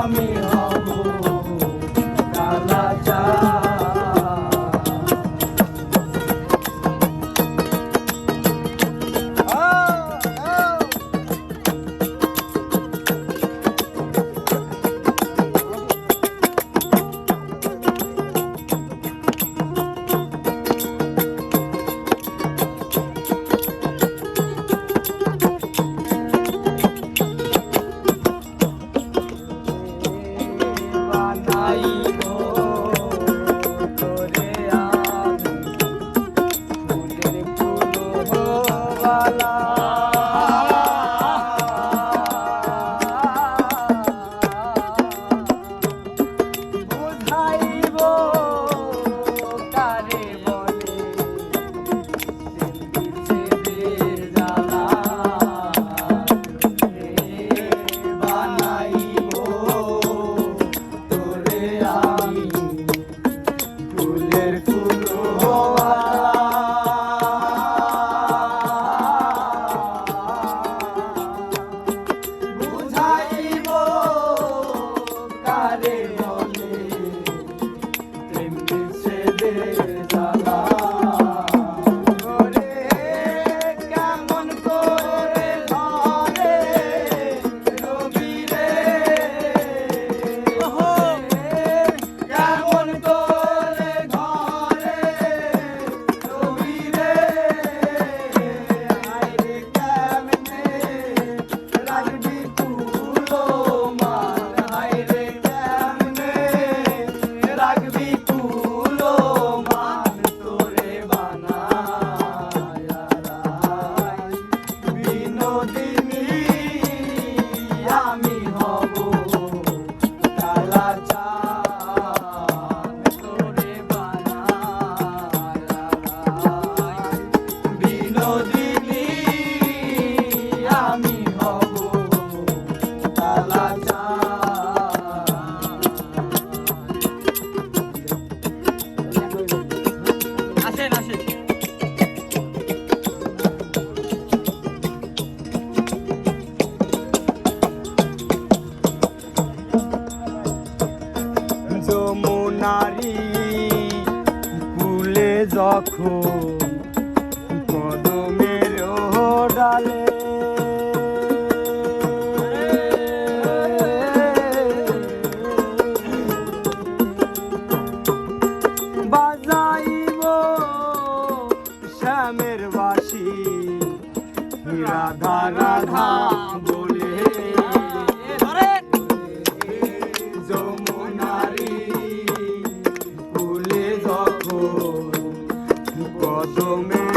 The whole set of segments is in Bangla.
I mean. la তখন কদমের ডালে। বাজাইব শ্যামের বাসি। রাধা রাধা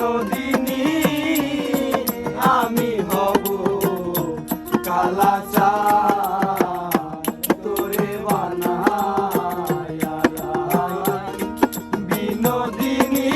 বিনোদিনী আমি হব কালাচা। তোরে বানায় বিনোদিনী।